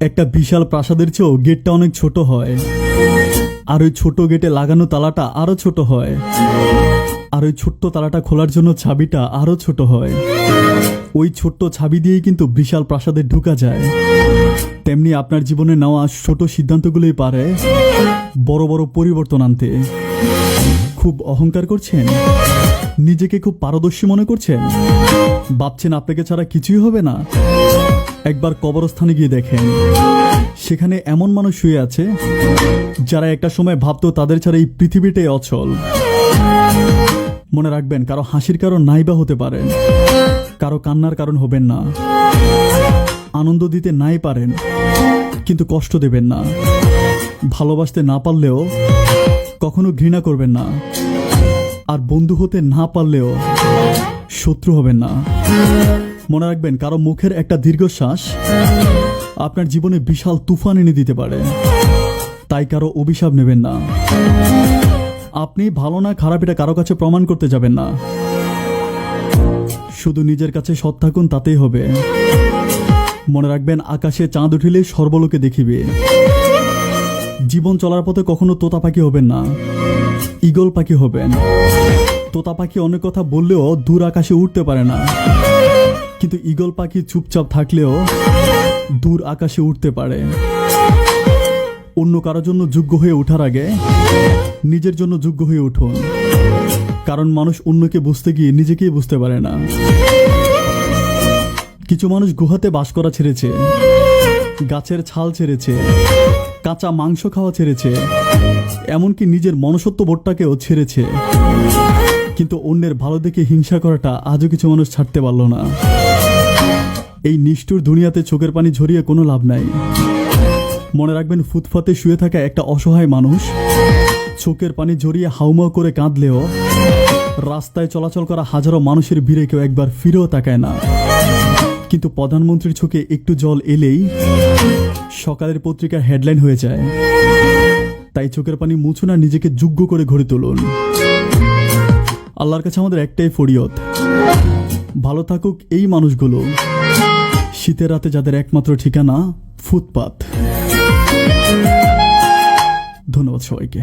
একটা বিশাল প্রাসাদের চেয়েও গেটটা অনেক ছোট হয়। আর ওই ছোট গেটে লাগানো তালাটা আরও ছোট হয়। আর ওই ছোট্ট তালাটা খোলার জন্য ছাবিটা আরও ছোট হয়। ওই ছোট্ট ছাবি দিয়েই কিন্তু বিশাল প্রাসাদে ঢুকা যায়। তেমনি আপনার জীবনে নেওয়া ছোট সিদ্ধান্তগুলোই পারে। বড় বড় পরিবর্তন আনতে। খুব অহংকার করছেন? নিজেকে খুব পারদর্শী মনে করছেন? ভাবছেন আপনাকে ছাড়া কিছুই হবে না? একবার কবরস্থানে গিয়ে দেখেন। সেখানে এমন মানুষ শুয়ে আছে, যারা একটা সময় ভাবতো তাদের ছাড়া এই পৃথিবীটাই অচল। মনে রাখবেন, কারও হাসির কারণ নাইবা হতে পারেন কারও কান্নার কারণ হবেন না। আনন্দ দিতে নাই পারেন, কিন্তু কষ্ট দেবেন না। ভালোবাসতে না পারলেও কখনো ঘৃণা করবেন না। আর বন্ধু হতে না পারলেও শত্রু হবেন না। মনে রাখবেন, কারও মুখের একটা দীর্ঘশ্বাস আপনার জীবনে বিশাল তুফান এনে দিতে পারে। তাই কারও অভিশাপ নেবেন না। আপনি ভালো না, খারাপ এটা কারও কাছে প্রমাণ করতে যাবেন না। শুধু নিজের কাছে সৎ থাকুন, তাতেই হবে। মনে রাখবেন, আকাশে চাঁদ উঠিলে সর্বলোকে দেখিবে। জীবন চলার পথে কখনো তোতা পাখি হবেন না। ঈগল পাখি হবেন। তোতা পাখি অনেক কথা বললেও দূর আকাশে উঠতে পারে না। কিন্তু ঈগল পাখি চুপচাপ থাকলেও দূর আকাশে উঠতে পারে। অন্য কারোর জন্য যোগ্য হয়ে ওঠার আগে নিজের জন্য যোগ্য হয়ে উঠুন। কারণ মানুষ অন্যকে বুঝতে গিয়ে নিজেকেই বুঝতে পারে না। কিছু মানুষ গুহাতে বাস করা ছেড়েছে, গাছের ছাল ছেড়েছে, কাঁচা মাংস খাওয়া ছেড়েছে, এমনকি নিজের মনসত্ব বোধটাকেও ছেড়েছে। কিন্তু অন্যের ভালো দেখে হিংসা করাটা আজও কিছু মানুষ ছাড়তে পারল না। এই নিষ্ঠুর দুনিয়াতে চোখের পানি ঝরিয়ে কোনো লাভ নাই। মনে রাখবেন ফুটফাতে শুয়ে থাকা একটা অসহায় মানুষ, চোখের পানি ঝরিয়ে হাউমাউ করে কাঁদলেও রাস্তায় চলাচল করা হাজারো মানুষের ভিড়ে কেউ একবার ফিরেও তাকায় না। কিন্তু প্রধানমন্ত্রীর চোখে একটু জল এলেই সকালের পত্রিকার হেডলাইন হয়ে যায়। তাই চোখের পানি মুছুন আর নিজেকে যোগ্য করে ঘড়ি তুলুন। আল্লাহর কাছে আমাদের একটাই ফরিয়ত ভালো থাকুক এই মানুষগুলো। শীতের রাতে যাদের একমাত্র ঠিকানা ফুটপাত। ধন্যবাদ সবাইকে।